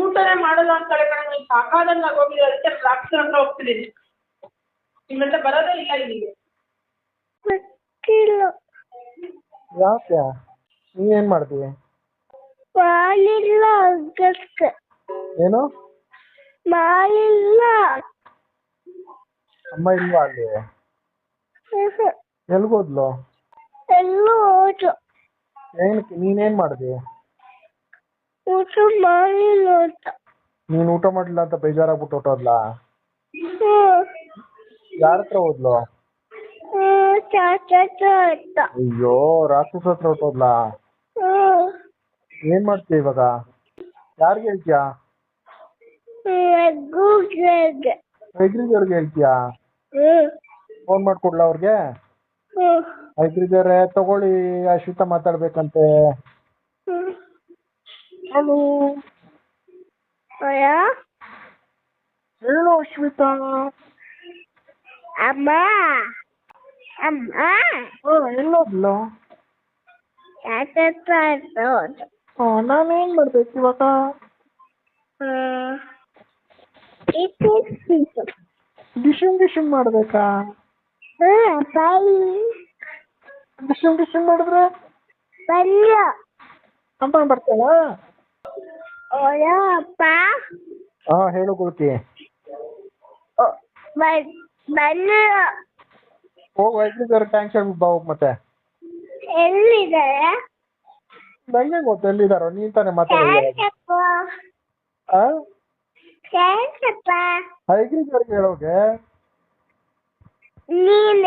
ಊಟನೇ ಮಾಡಲ್ಲ ಅಂತಾಳೆ ಕಣೆ ನಂಗೆ ಸಾಕಾದಂಗೆ ಆಗೋಗಿದೆ ಅದಕ್ಕೆ ಡಾಕ್ಟರ್ ಹತ್ರ ಹೋಗ್ತಿದ್ದೀನಿ. ನಿಮ್ಮಂತ ಬರೋದೇ ಇಲ್ಲ ಇಲ್ಲಿಗೆ. ಗೊತ್ತಿಲ್ಲ. ಯಾಕೆ? ನೀನೇನ್ ಮಾಡ್ತೀಯ ಮಾಡಿಲ್ಲ ಅಗಕ್ಕೆ ಏನು? ಮಾಡಿಲ್ಲ. ಅಮ್ಮ ಇಲ್ವಾ ಅಲ್ಲಿ? ಎಲ್ಗೋದ್ಲು ಎಲ್ಲೂ ಹೋದ್ರು. ಏನಕ್ಕೆ? ನೀನೇನ್ ಮಾಡಿದಿ? ಊಟ ಮಾಡಿಲ್ಲ ಅಂತ. ನೀನು ಊಟ ಮಾಡ್ಲಾ ಅಂತ ಬೇಜಾರಾಗ್ಬಿಟ್ಟು ಹೊಟ್ಟೋದ್ಲಾ ಯಾರ ಹತ್ರ ಹೋದ್ಲು? ಅಂತ. ಅಯ್ಯೋ ರಾಕ್ಷಸ ಹತ್ರ ಹೊಟ್ಟೋದ್ಲಾ ಏನ್ ಮಾಡ್ತೀಯ ಇವಾಗ? ಯಾರಿಗೆ ಹೇಳ್ತೀಯಾ? ಗೂಗಲ್ಗೆ ಹೇಳ್ತೀಯಾ? ಫೋನ್ ಮಾಡ್ಕೊಡ್ಲಾ ಅವ್ರಿಗೆ? ಐಗ್ರಿದವ್ರೆ ತಗೊಳ್ಳಿ ಅಶ್ವಿತಾ ಮಾತಾಡ್ಬೇಕಂತೆ. ಹಲೋ ಅಯ್ಯ ಹೇಳು ಅಶ್ವಿತಾ ಅಮ್ಮ ಅಮ್ಮ ಹಾ ಎಲ್ಲೋದ್ಲು ಚಾಚಾಟ ಅಂತ ಹೋದ್ರು ಹಾ ನಾನೇನ್ ಮಾಡ್ಬೇಕು ಇವಾಗ ಹ್ಮ್ ಇದು ಇದು. ಡಿಶಿಂಗ್ ಡಿಶಿಂಗ್ ಮಾಡ್ಬೇಕಾ ಹ್ಮ್ ಬಾಯಿ ಡಿಶಿಂಗ್ ಡಿಶಿಂಗ್ ಮಾಡಿದ್ರೆ ಬಲ್ಲ ಅಮ್ಮ ಬರ್ತಾಳ ಓಯ ಅಪ್ಪ. ಹಾ ಹೇಳು ಗುಳ್ಕಿ ಓ- ಬ- ಬಲ್ಲ ಹೋಗು ಐಗ್ರಿದವ್ರಿಗೆ ಥ್ಯಾಂಕ್ಸ್ ಹೇಳ್ಬಿಟ್ಟು ಬಾ ಹೋಗ್ ಮತ್ತೆ. ಎಲ್ಲಿದ್ದಾರೆ? ನಂಗೆ ಗೊತ್ತು ಎಲ್ಲಿದಾರೋ? ನೀನ್ ತಾನೇ ಮಾತಾಡಿದ ಚಾಚಪ್ಪ ಐಗ್ರಿದವ್ರಿಗೆ ಹೇಳೋಗೆ ನೀನ್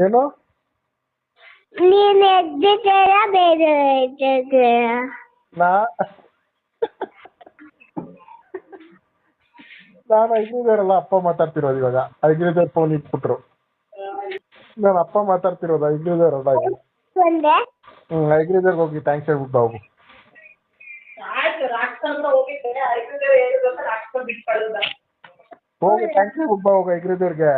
ಏನು? ನೀನ್ ಎದ್ದಿದ್ದಾರ ಬೇರೆ ಎದ್ದಿದ್ದಾರ ನಾ ನಾನು ಐಗ್ರಿದವ್ರಲ್ಲ ಅಪ್ಪ ಮಾತಾಡ್ತಿರೋದು ಇವಾಗ ಐಗ್ರಿದವ್ರ ಫೋನ್ ಇಟ್ಬಿಟ್ರು ನಾನು ಅಪ್ಪ ಮಾತಾಡ್ತಿರೋದು ಐಗ್ರಿದವ್ರಲ್ಲ ಇದು ಒಂದೇ ಹ್ಮ್ ಐಗ್ರಿದವ್ರಿಗೆ ಹೋಗಿ ಥ್ಯಾಂಕ್ಸ್ ಹೇಳ್ಬಿಟ್ಟು ಬಾ ಹೋಗು ಆಯ್ತು ರಾಕ್ಷಸ ಹತ್ರ ಹೋಗಿದ್ದೆ ಐದು ಹೇಳಿದ್ರೆ ರಾಕ್ಷಸ ಬಿಟ್ಟು ಕಳ್ದ ಹೋಗಿ ಥ್ಯಾಂಕ್ಸ್ ಹೇಳ್ಬಿಟ್ಟು ಬಾ ಹೋಗು ಐಗ್ರಿದವ್ರಿಗೆ